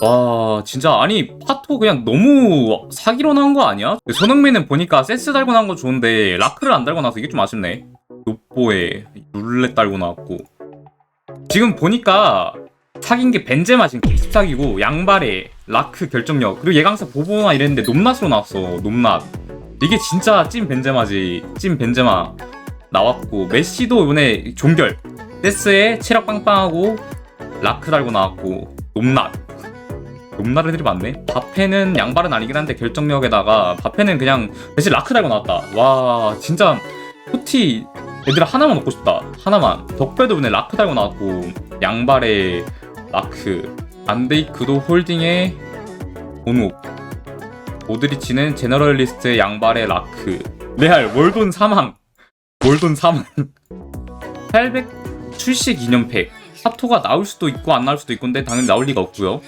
와 진짜. 아니 파토 그냥 너무 사기로 나온 거 아니야? 손흥민은 보니까 세스 달고 나온 건 좋은데 라크를 안 달고 나서 이게 좀 아쉽네. 노뽀에 룰렛 달고 나왔고. 지금 보니까 사귄 게 벤제마 지금 24기고 양발에 라크 결정력 그리고 예강사 보보나 이랬는데 높낮으로 나왔어 높낮 이게 진짜 찐 벤제마지 찐 벤제마 나왔고. 메시도 이번에 종결. 세스에 체력 빵빵하고 라크 달고 나왔고 높낮 높낮 애들이 많네. 바페는 양발은 아니긴 한데 결정력에다가 바페는 그냥 대신 라크 달고 나왔다. 와 진짜 포티 애들 하나만 먹고 싶다. 하나만. 덕배도 오늘 라크 달고 나왔고 양발에 라크. 안데이크도 홀딩에 온옥 모드리치는 제너럴리스트 양발에 라크. 레알 월돈 사망. 월돈 사망. 800 출시 기념팩. 사토가 나올 수도 있고 안 나올 수도 있고 근데 당연히 나올 리가 없고요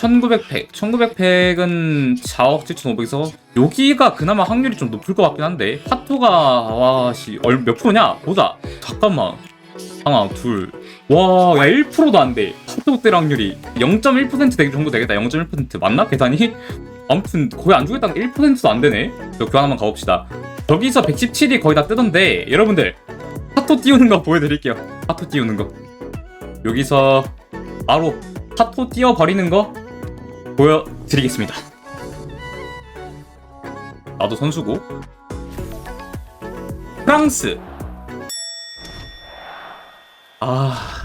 1900팩 1900팩은 4억 7,500에서 여기가 그나마 확률이 좀 높을 것 같긴 한데 파토가 와씨 몇 프로냐? 보자. 잠깐만. 하나 둘 와 야 1%도 안 돼. 파토 때 확률이 0.1% 되기 정도 되겠다. 0.1% 맞나? 계산이? 아무튼 거의 안 주겠다는 1%도 안 되네. 저 교환 한번 가봅시다. 저기서 117이 거의 다 뜨던데 여러분들 파토 띄우는 거 보여드릴게요. 파토 띄우는 거. 여기서 바로 파토 띄워버리는 거 보여드리겠습니다. 나도 선수고 프랑스 아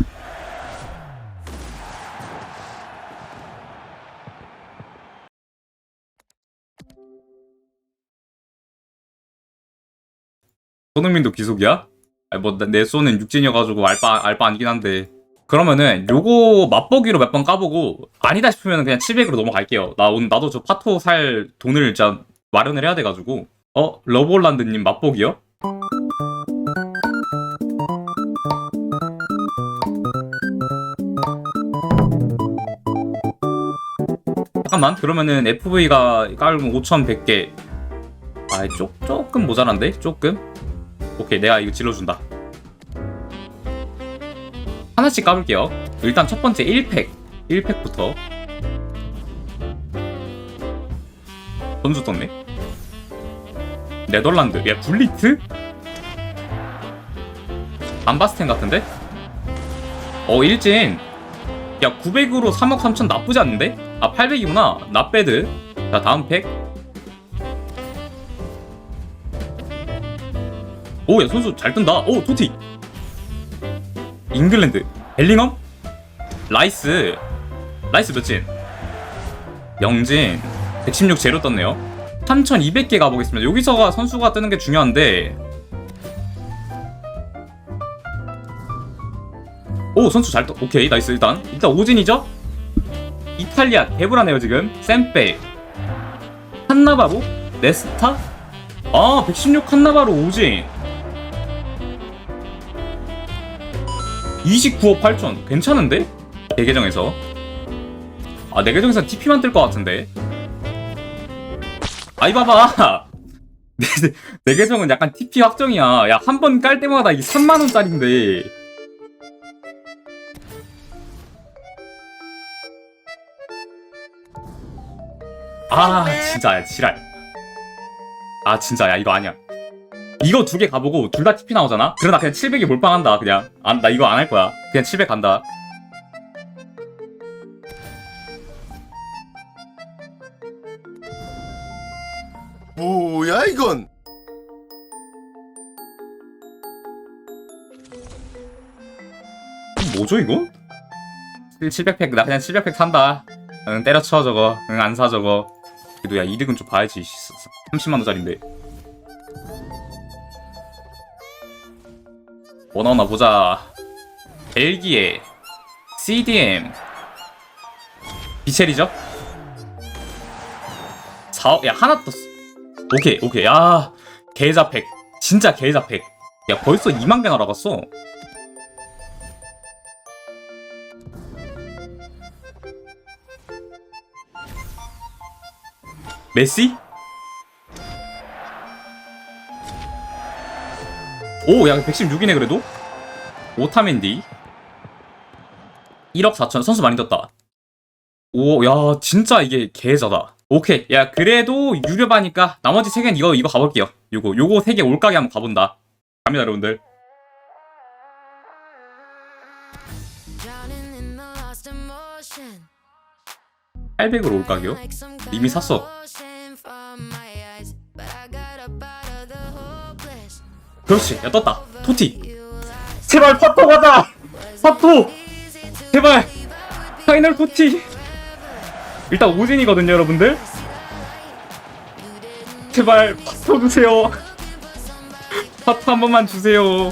손흥민도 귀속이야? 아니 뭐내 쏘는 육진이어가지고 알바 알바 아니긴 한데 그러면은 요거 맛보기로 몇 번 까보고 아니다 싶으면 그냥 700으로 넘어갈게요. 나 오늘 나도 저 파토 살 돈을 진짜 마련을 해야 돼가지고. 어? 러브홀란드님 맛보기요? 잠깐만. 그러면은 FV가 깔면 5100개. 아 조, 조금 모자란데? 조금? 오케이. 내가 이거 질러준다 하나씩 까볼게요. 일단 첫 번째 1팩. 1팩부터. 선수 떴네. 네덜란드. 야, 굴리트? 안바스텐 같은데? 어, 일진. 야, 900으로 3억 3천 나쁘지 않는데? 아, 800이구나. 나배드. 자, 다음 팩. 오, 야, 선수 잘 뜬다. 오, 토티. 잉글랜드 벨링엄? 라이스. 라이스 몇 진 영진. 116 제로 떴네요. 3200개 가보겠습니다. 여기서가 선수가 뜨는 게 중요한데. 오 선수 잘 떠. 오케이 나이스. 일단. 일단 오진이죠? 이탈리아 개불하네요 지금. 샘페. 한나바로 네스타? 아 116 한나바로 오진 29억 8천. 괜찮은데? 내 계정에서. 아내 계정에서 TP만 뜰 것 같은데? 아이 봐봐. 내, 내 계정은 약간 TP 확정이야. 야 한 번 깔 때마다 이 3만원짜린데. 아 진짜 야 지랄. 아 진짜 야 이거 아니야 이거 두 개 가보고 둘 다 TP 나오잖아? 그러다 그냥 700이 몰빵한다 그냥. 안, 나 이거 안 할 거야. 그냥 700 간다. 뭐야 이건? 뭐죠 이거? 700팩 나 그냥 700팩 산다. 응 때려쳐 저거. 응 안 사 저거. 그래도 야 이득은 좀 봐야지 30만원짜린데 뭐 나오나 보자. 벨기에 CDM 비첼이죠? 4억 야 하나 떴어. 오케이 오케이. 야 계좌팩. 진짜 계좌팩. 야 벌써 2만 개 날아갔어. 메시? 오, 야, 116이네, 그래도? 오타멘디. 1억 4천, 선수 많이 떴다. 오, 야, 진짜 이게 개자다. 오케이. 야, 그래도 유료바니까 나머지 세 개는 이거, 이거 가볼게요. 요거, 요거 세개 올가게 한번 가본다. 갑니다, 여러분들. Drowning in the lost emotion. 800으로 올가게요? Like some 이미 샀어. 그렇지. 야, 떴다. 토티. 제발 파토 가자! 파토! 제발! 파이널 토티! 일단 오진이거든요, 여러분들. 제발 파토 주세요. 파토 한 번만 주세요.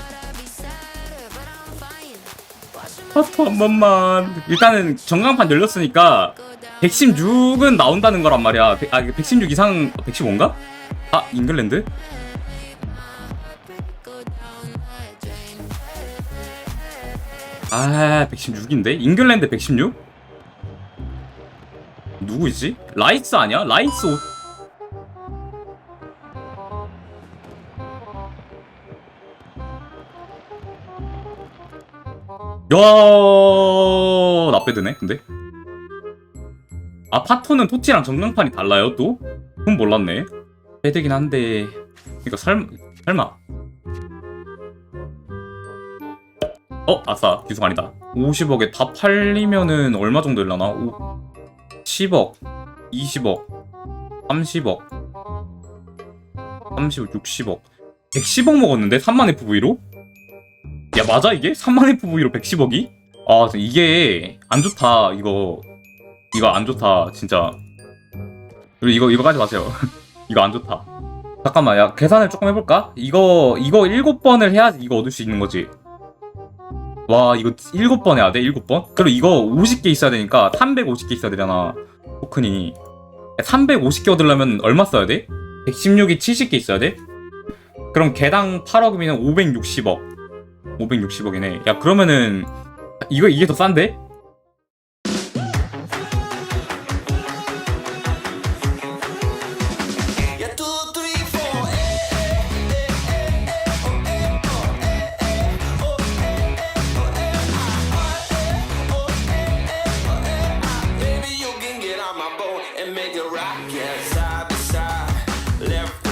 파토 한 번만. 일단은 전광판 열렸으니까 116은 나온다는 거란 말이야. 백- 아, 116 이상 115인가? 아, 잉글랜드? 아, 116인데? 잉글랜드 116? 누구이지? 라이츠 아니야? 라이츠 옷. 야, 나빼드네, 근데. 아, 파토는 토치랑 전광판이 달라요, 또? 그건 몰랐네. 빼드긴 한데. 이거 설, 설마. 어, 아싸. 기수 아니다. 50억에 다 팔리면은 얼마 정도 일라나? 오, 10억, 20억, 30억, 30억, 60억. 110억 먹었는데? 3만 FV로? 야, 맞아, 이게? 3만 FV로 110억이? 아, 이게 안 좋다, 이거. 이거 안 좋다, 진짜. 그리고 이거, 이거 까지 마세요. 이거 안 좋다. 잠깐만, 야, 계산을 조금 해볼까? 이거, 이거 7번을 해야지 이거 얻을 수 있는 거지. 와 이거 7번 해야 돼 7번? 그리고 이거 50개 있어야 되니까 350개 있어야 되잖아 토큰이 350개 얻으려면 얼마 써야 돼? 116이 70개 있어야 돼? 그럼 개당 8억이면 560억 560억이네 야 그러면은 이거 이게 더 싼데? and make it rock, yeah, side by side, left.